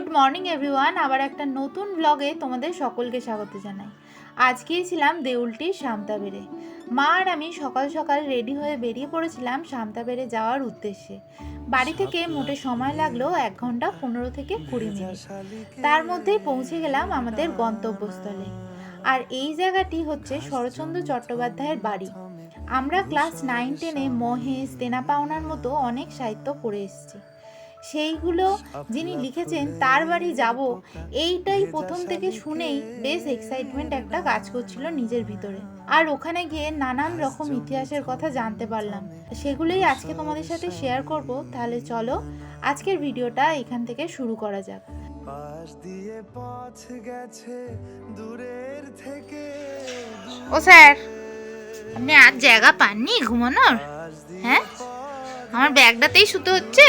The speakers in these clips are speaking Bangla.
গুড মর্নিং এভরিওয়ান আবার একটা নতুন ব্লগে তোমাদের সকলকে স্বাগত জানাই। আজ গিয়েছিলাম দেউলটির সামতাবেড়ে মা আর আমি সকাল সকাল রেডি হয়ে বেরিয়ে পড়েছিলাম সামতাবেড়ে যাওয়ার উদ্দেশ্যে। বাড়ি থেকে মোটে সময় লাগল এক ঘণ্টা পনেরো থেকে কুড়ি মিনিট। তার মধ্যেই পৌঁছে গেলাম আমাদের গন্তব্যস্থলে। আর এই জায়গাটি হচ্ছে শরৎচন্দ্র চট্টোপাধ্যায়ের বাড়ি। আমরা ক্লাস নাইন টেনে মহেশ দেনা পাওনার মতো অনেক সাহিত্য পড়ে এসেছি। সেইগুলো যিনি লিখেছেন তার বাড়ি যাব। এইটাই প্রথম থেকে শুনেই বেশ এক্সাইটমেন্ট একটা কাজ করছিল নিজের ভিতরে। আর ওখানে গিয়ে নানান রকম ইতিহাসের কথা জানতে পারলাম। সেগুলোই আজকে তোমাদের সাথে শেয়ার করব। তাহলে চলো আজকের ভিডিওটা এখান থেকে শুরু করা যাক। পাশ দিয়ে পথ গেছে দূরের থেকে ও স্যার আপনি আর জায়গা পাননি ঘুমানোর? হ্যাঁ? আমার ব্যাগটাতেই শুতে হচ্ছে?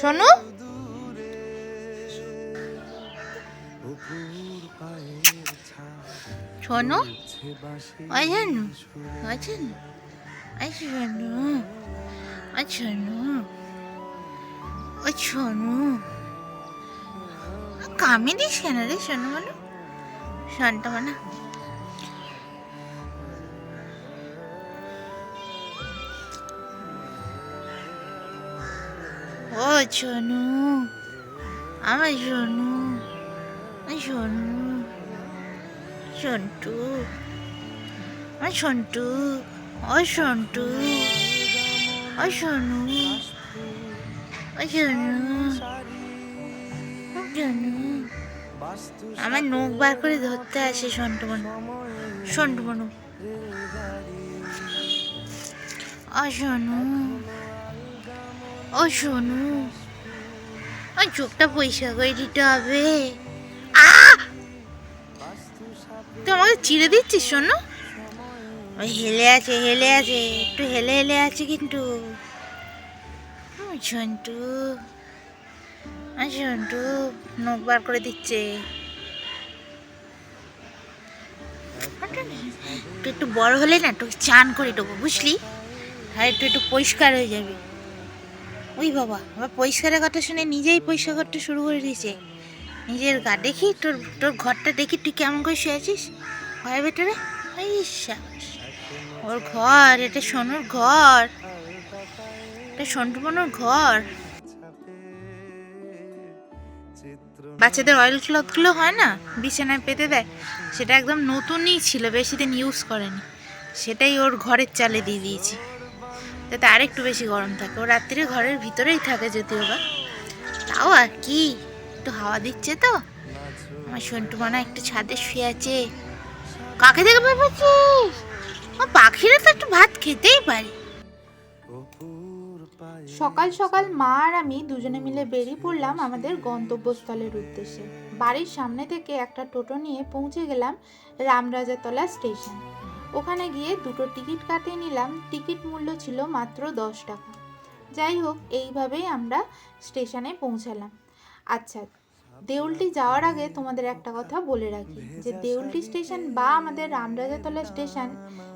শোনো। শোনো। ছে বাঁশি ওই জানো। ওই জানো ওই শোনো। ওই শোনো। কামে দিস কেন রে? শোনো বলো। শোনটা মানে ও শোনো আমার শোনো ওই শোনো সন্টু ওই সন্টু ওই সন্টু ওই সোনু ওই সোনু সোনু। আমার নখ বার করে ধরতে আসে সন্টু মনু সন্টু মনু ও সোনু ও সোনু ওই চোখটা পরিষ্কার করে দিতে হবে। তুই আমাকে চিড়ে দিচ্ছিস, শোনো? ওই হেলে আছে হেলে আছে, একটু হেলে হেলে আছে কিন্তু। সন্টু ওই নখ বার করে দিচ্ছে। তুই একটু বড় হলে না তোকে চান করে দেবো, বুঝলি? আর একটু একটু পরিষ্কার হয়ে যাবে। ওই বাবা আবার পরিষ্কারের কথা শুনে নিজেই পরিষ্কার করতে শুরু করে দিয়েছে। নিজের গা দেখি, তোর তোর ঘরটা দেখি, তুই কেমন করে শুয়ে আছিস? হয় ভেতরে? ওর ঘর, এটা সোনুর ঘর। এটা সন্টুমনোর ঘর। বাচ্চাদের অয়েল ক্লথগুলো হয় না, বিছানায় পেতে দেয়, সেটা একদম নতুনই ছিল, বেশি দিন ইউজ করেনি। সেটাই ওর ঘরের চালে দিয়ে দিয়েছি। যাতে আর একটু বেশি গরম থাকে। ও রাত্রে ঘরের ভিতরেই থাকে যদিও বা। তাও আর কি, একটু হাওয়া দিচ্ছে তো। আমার সন্টু মানা একটু ছাদে শুয়ে আছে। কাকে দেখে ভেবেছিস ও পাখিরা তো একটু ভাত খেতেই পারে। সকাল সকাল মা আর আমি দুজনে মিলে বেরিয়ে পড়লাম আমাদের গন্তব্যস্থলের উদ্দেশ্যে। বাড়ির সামনে থেকে একটা টোটো নিয়ে পৌঁছে গেলাম রামরাজাতলা স্টেশন। ওখানে গিয়ে দুটো টিকিট কাটিয়ে নিলাম। টিকিট মূল্য ছিল মাত্র দশ টাকা। যাই হোক, এইভাবেই আমরা স্টেশনে পৌঁছালাম। আচ্ছা দেউলটি যাওয়ার আগে তোমাদের একটা কথা বলে রাখি, যে দেউলটি স্টেশন বা আমাদের রামরাজাতলা স্টেশন,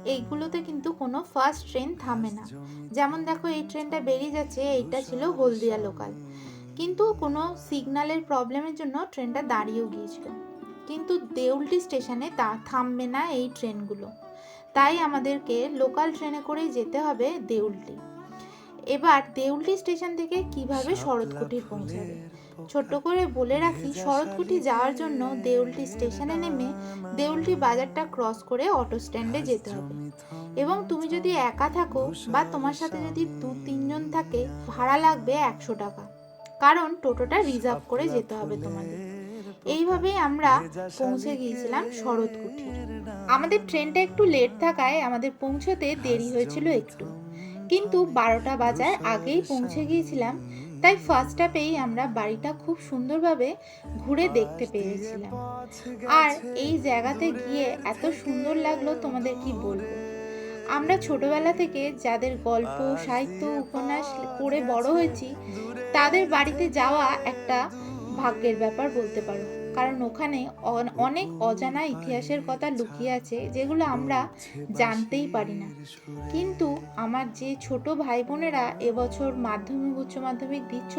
এইগুলোতে কিন্তু কোনো ফার্স্ট ট্রেন থামে না। যেমন দেখো, এই ট্রেনটা বেরিয়ে যাচ্ছে, এইটা ছিল হলদিয়া লোকাল। কিন্তু কোনো সিগন্যালের প্রবলেমের জন্য ট্রেনটা দাঁড়িয়েও গিয়েছিল। কিন্তু দেউলটি স্টেশনে তা থামবে না এই ট্রেনগুলো। তাই আমাদেরকে লোকাল ট্রেনে করেই যেতে হবে দেউলটি। এবার দেউলটি স্টেশন থেকে কীভাবে শরৎকুটির পৌঁছাবে? ছোট্ট করে বলে রাখি শরৎকুটি যাওয়ার জন্য দেউলটি স্টেশনে নেমে দেউলটি বাজারটা ক্রস করে অটো স্ট্যান্ডে যেতে হবে। এবং তুমি যদি একা থাকো বা তোমার সাথে যদি দু তিনজন থাকে ভাড়া লাগবে একশো টাকা। কারণ টোটোটা রিজার্ভ করে যেতে হবে তোমাদের। এইভাবেই আমরা পৌঁছে গিয়েছিলাম শরৎকুঠি আমাদের ট্রেনটা একটু লেট থাকায় আমাদের পৌঁছতে দেরি হয়েছিল একটু। কিন্তু বারোটা বাজার আগেই পৌঁছে গিয়েছিলাম তাই ফার্স্ট স্টপেই আমরা বাড়িটা খুব সুন্দরভাবে ঘুরে দেখতে পেরেছিলাম আর এই জায়গাতে গিয়ে এত সুন্দর লাগল তোমাদের কি বলব? আমরা ছোটবেলা থেকে যাদের গল্প সাহিত্য উপন্যাস পড়ে বড় হয়েছি তাদের বাড়িতে যাওয়া একটা ভাগ্যের ব্যাপার বলতে পারো। কারণ ওখানে অন- অনেক অজানা ইতিহাসের কথা লুকিয়ে আছে যেগুলো আমরা জানতেই পারি না। কিন্তু আমার যে ছোট ভাই বোনেরা এবছর মাধ্যমিক, উচ্চ মাধ্যমিক দিচ্ছ,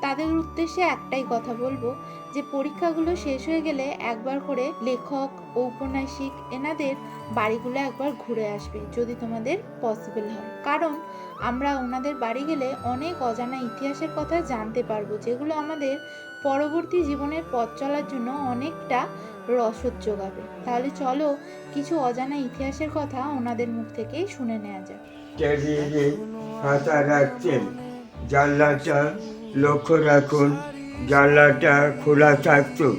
তাদের উদ্দেশ্যে একটাই কথা বলব যে পরীক্ষাগুলো শেষ হয়ে গেলে একবার করে লেখক, ঔপন্যাসিক এনাদের বাড়িগুলো একবার ঘুরে আসবে যদি তোমাদের পসিবল হয়। কারণ আমরা ওনাদের বাড়ি গেলে অনেক অজানা ইতিহাসের কথা জানতে পারব, যেগুলো আমাদের পরবর্তী জীবনের পথ চলার জন্য অনেকটা রসদ যোগাবে। তাহলে চলো কিছু অজানা ইতিহাসের কথা ওনাদের মুখ থেকেই শুনে নেওয়া যাক। খাতা লক্ষ্য রাখুন। জানলাটা খোলা থাকতো।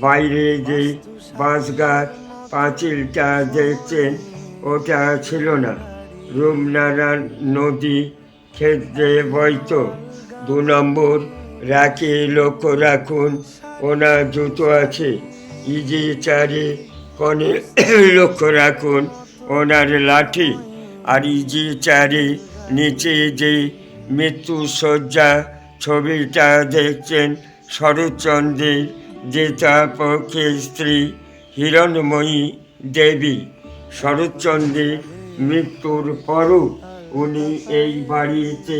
বাইরে যে বাঁশ গাছ পাঁচিলটা দেখছেন, ওটা ছিল না। রূপনারায়ণ নদী ক্ষেত্রে বইত। দু নম্বর রাখে লক্ষ্য রাখুন, ওনার জুতো আছে। ইজি চারে কনে লক্ষ্য রাখুন, ওনার লাঠি। আর ইজি চারে নিচে যে মৃত্যু শয্যা ছবিটা দেখছেন শরৎচন্দ্রের জেতা পক্ষের স্ত্রী হিরণময়ী দেবী। শরৎচন্দ্রের মৃত্যুর পরও উনি এই বাড়িতে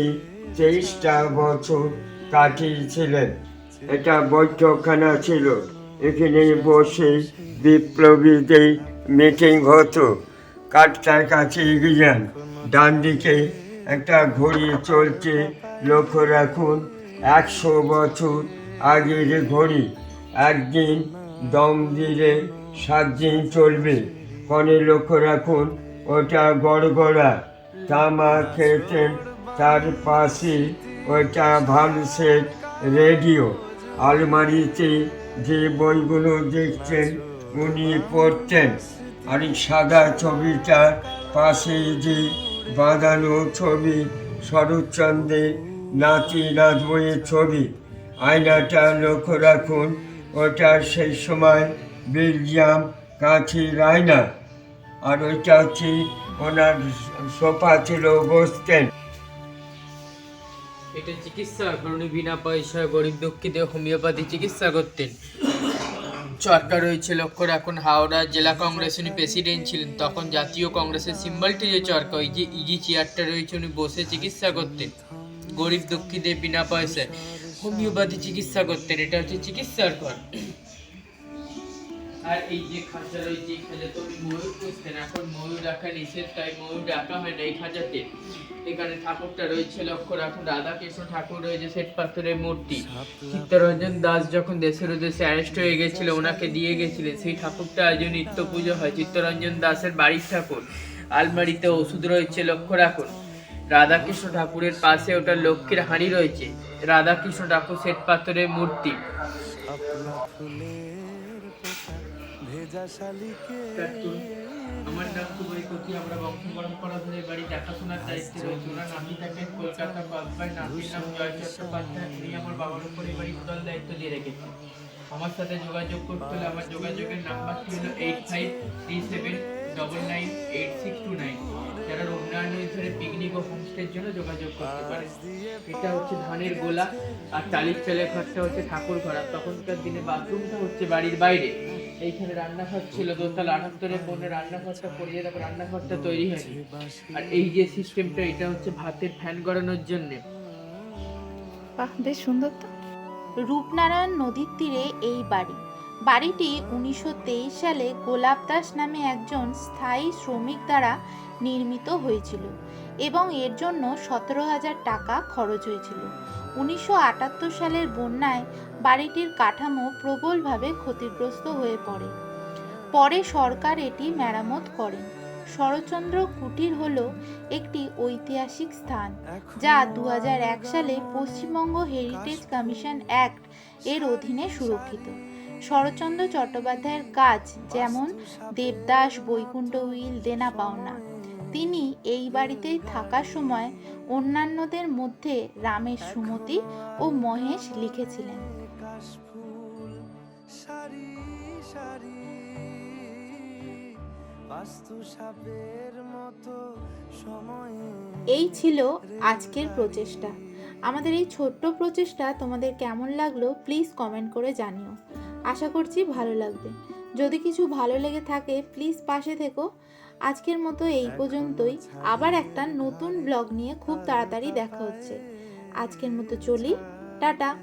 তেইশটা বছর কাটিয়েছিলেন। এটা বৈঠকখানা ছিল। এখানে বসে বিপ্লবীদের মিটিং হতো। কাঠটার কাছে এগিয়ে যান ডান দিকে একটা ঘড়ি চলছে। লক্ষ্য রাখুন একশো বছর আগের ঘড়ি, একদিন দম দিলে সাত দিন চলবে। কনে লক্ষ্য রাখুন, ওটা গড়গড়া। তামা খেতেন তার পাশে ওটা ভালসেট রেডিও। আলমারিতে যে বইগুলো দেখছেন উনি পড়তেন। আর সাদা ছবিটার পাশে যে বাঁধানো ছবি, শরৎচন্দ্রের নাতি নাতবইয়ের ছবি। আয়নাটা লক্ষ্য রাখুন ওটা সেই সময় বেলজিয়াম কাঁচির আয়না। আর ওইটা হচ্ছে ওনার সোফা ছিল বসতেন এটা চিকিৎসা কারণে বিনা পয়সায় গরিব দুঃখীদের হোমিওপ্যাথি চিকিৎসা করতেন। সরকার রয়েছে লক্ষ্য রাখুন, হাওড়া জেলা কংগ্রেস উনি প্রেসিডেন্ট ছিলেন। তখন জাতীয় কংগ্রেসের সিম্বলটি যে চরকা ওই যে ইজি চেয়ারটা রয়েছে, উনি বসে চিকিৎসা করতেন। গরিব দুঃখীদের বিনা পয়সায় হোমিওপ্যাথি চিকিৎসা করতেন, এটা হচ্ছে চিকিৎসার ঘর আর এই যে খাঁচা রয়েছে, এই খাঁচা তো উনি ময়ূর পুষতেন, এখন ময়ূর রাখা নিষেধ, তাই ময়ূর রাখা হয় না এই খাঁচাতে। এখানে ঠাকুরটা রয়েছে, লক্ষ্য রাখুন, রাধাকৃষ্ণ ঠাকুর রয়েছে, শ্বেত পাথরের মূর্তি। চিত্তরঞ্জন দাস যখন দেশের উদ্দেশ্যে অ্যারেস্ট হয়ে গেছিল, ওনাকে দিয়ে গেছিলেন। সেই ঠাকুরটা আজও নিত্য পুজো হয়। চিত্তরঞ্জন দাসের বাড়ির ঠাকুর। আলমারিতে ওষুধ রয়েছে, লক্ষ্য রাখুন। রাধাকৃষ্ণ ঠাকুরের পাশে ওটা লক্ষ্মীর হাঁড়ি রয়েছে। রাধাকৃষ্ণ ঠাকুর শ্বেত পাথরের মূর্তি। আমার নাম কুমারী কচি আমরা বংশ পরম্পরা ধরে বাড়ি দেখাশোনার দায়িত্বে রয়েছে। ওনার নাতি থাকেন কলকাতা কসবায় নাতির নাম জয় চট্টোপাধ্যায় উনি আমার বাবার উপর বাড়ি টোটাল দায়িত্ব দিয়ে রেখেছেন। আমার সাথে যোগাযোগ করতে হলে আমার যোগাযোগের নাম্বারটি হলো eight five three seven double nine eight six two nine যারা রমনায়ণ ধরে পিকনিক ও হোমস্টের জন্য যোগাযোগ করতে পারে এটা হচ্ছে ধানের গোলা আর টালির চালের ঘরটা হচ্ছে ঠাকুর ঘর আর তখনকার দিনে বাথরুমটা হচ্ছে বাড়ির বাইরে। এইখানে রান্নাঘর ছিল দোতলা আটাত্তরে বনে রান্নাঘরটা পড়ে যায় তারপর রান্নাঘরটা তৈরি হয়নি আর এই যে সিস্টেমটা এটা হচ্ছে ভাতের ফ্যান গড়ানোর জন্যে। বাহ বেশ সুন্দর তো। রূপনারায়ণ নদীর তীরে এই বাড়ি। বাড়িটি উনিশশো তেইশ সালে গোলাপ দাস নামে একজন স্থায়ী শ্রমিক দ্বারা নির্মিত হয়েছিল এবং এর জন্য সতেরো হাজার টাকা খরচ হয়েছিল। উনিশশো আটাত্তর সালের বন্যায় বাড়িটির কাঠামো প্রবলভাবে ক্ষতিগ্রস্ত হয়ে পড়ে। পরে সরকার এটি মেরামত করেন শরৎচন্দ্র কুটির হল একটি ঐতিহাসিক স্থান, যা দু হাজার এক সালে পশ্চিমবঙ্গ হেরিটেজ কমিশন অ্যাক্ট এর অধীনে সুরক্ষিত। শরৎচন্দ্র চট্টোপাধ্যায়ের কাজ যেমন দেবদাস, বৈকুণ্ঠ উইল, দেনা পাওনা। তিনি এই বাড়িতেই থাকার সময় অন্যান্যদের মধ্যে রামের সুমতি ও মহেশ লিখেছিলেন। এই ছিল আজকের প্রচেষ্টা। আমাদের এই ছোট্ট প্রচেষ্টা তোমাদের কেমন লাগল প্লিজ কমেন্ট করে জানিও। আশা করছি ভালো লাগবে। যদি কিছু ভালো লেগে থাকে প্লিজ পাশে থেকো। আজকের মতো এই পর্যন্তই। আবার একটা নতুন ব্লগ নিয়ে খুব তাড়াতাড়ি দেখা হচ্ছে। আজকের মতো চলি, টাটা।